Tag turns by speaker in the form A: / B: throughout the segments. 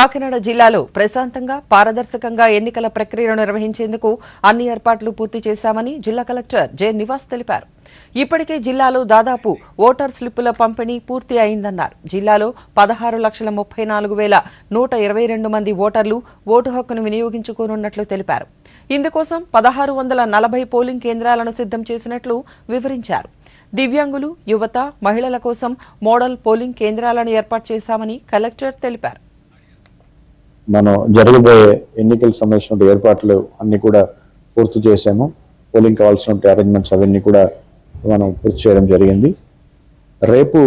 A: కాకినాడ జిల్లాలో ప్రశాంతంగా పారదర్శకంగా ఎన్నికల ప్రక్రియను నిర్వహించేందుకు అన్ని ఏర్పాట్లు పూర్తి చేశామని జిల్లా కలెక్టర్ జె. నివాస్ తెలిపారు. ఇప్పటికే జిల్లాలో దాదాపు ఓటర్ స్లిప్పుల పంపిణీ పూర్తి అయిందన్నారు. జిల్లాలో పదహారు లక్షల ముప్పై నాలుగు వేల నూట ఇరవై రెండు మంది ఓటర్లు ఓటు హక్కును వినియోగించుకోనున్నట్లు తెలిపారు. ఇందుకోసం పదహారు వందల నలభై పోలింగ్ కేంద్రాలను సిద్ధం చేసినట్లు వివరించారు. దివ్యాంగులు యువత మహిళల కోసం మోడల్ పోలింగ్ కేంద్రాలను ఏర్పాటు చేశామని కలెక్టర్ తెలిపారు.
B: మనం జరగబోయే ఎన్నికలు సంబంధించిన ఏర్పాట్లు అన్ని కూడా పూర్తి చేశాము. పోలింగ్ కావాల్సిన అరేంజ్మెంట్స్ అవన్నీ కూడా మనం పూర్తి చేయడం జరిగింది. రేపు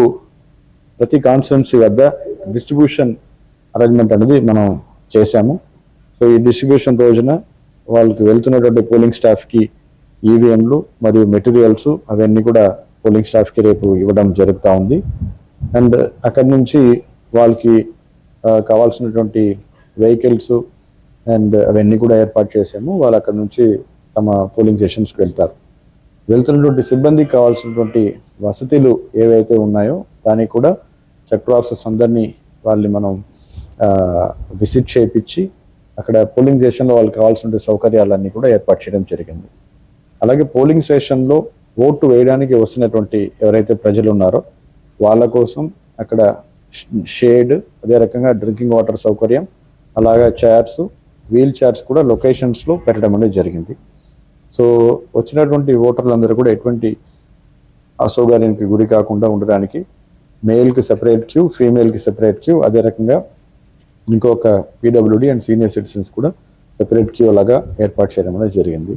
B: ప్రతి కాన్స్టిట్యున్సీ వద్ద డిస్ట్రిబ్యూషన్ అరేంజ్మెంట్ అనేది మనం చేశాము. సో ఈ డిస్ట్రిబ్యూషన్ రోజున వాళ్ళకి వెళ్తున్నటువంటి పోలింగ్ స్టాఫ్కి ఈవీఎంలు మరియు మెటీరియల్స్ అవన్నీ కూడా పోలింగ్ స్టాఫ్కి రేపు ఇవ్వడం జరుగుతూ ఉంది. అండ్ అక్కడి నుంచి వాళ్ళకి కావాల్సినటువంటి వెహికల్స్ అండ్ అవన్నీ కూడా ఏర్పాటు చేసాము. వాళ్ళు అక్కడ నుంచి తమ పోలింగ్ స్టేషన్స్కి వెళ్తారు. వెళ్తున్నటువంటి సిబ్బందికి కావాల్సినటువంటి వసతులు ఏవైతే ఉన్నాయో దానికి కూడా సెక్టర్ ఆఫీసర్స్ అందరినీ వాళ్ళని మనం విజిట్ చేయించి అక్కడ పోలింగ్ స్టేషన్లో వాళ్ళకి కావాల్సిన సౌకర్యాలన్నీ కూడా ఏర్పాటు చేయడం జరిగింది. అలాగే పోలింగ్ స్టేషన్లో ఓటు వేయడానికి వస్తున్నటువంటి ఎవరైతే ప్రజలు ఉన్నారో వాళ్ళ కోసం అక్కడ షేడ్ అదే రకంగా డ్రింకింగ్ వాటర్ సౌకర్యం అలాగే చైర్స్ వీల్ చైర్స్ కూడా లొకేషన్స్లో పెట్టడం అనేది జరిగింది. సో వచ్చినటువంటి ఓటర్లందరూ కూడా ఎటువంటి అసౌకర్యానికి గురి కాకుండా ఉండడానికి మేల్కి సెపరేట్ క్యూ ఫీమేల్కి సెపరేట్ క్యూ అదే రకంగా ఇంకొక పీడబ్ల్యూడి అండ్ సీనియర్ సిటిజన్స్ కూడా సెపరేట్ క్యూ లాగా ఏర్పాటు చేయడం అనేది జరిగింది.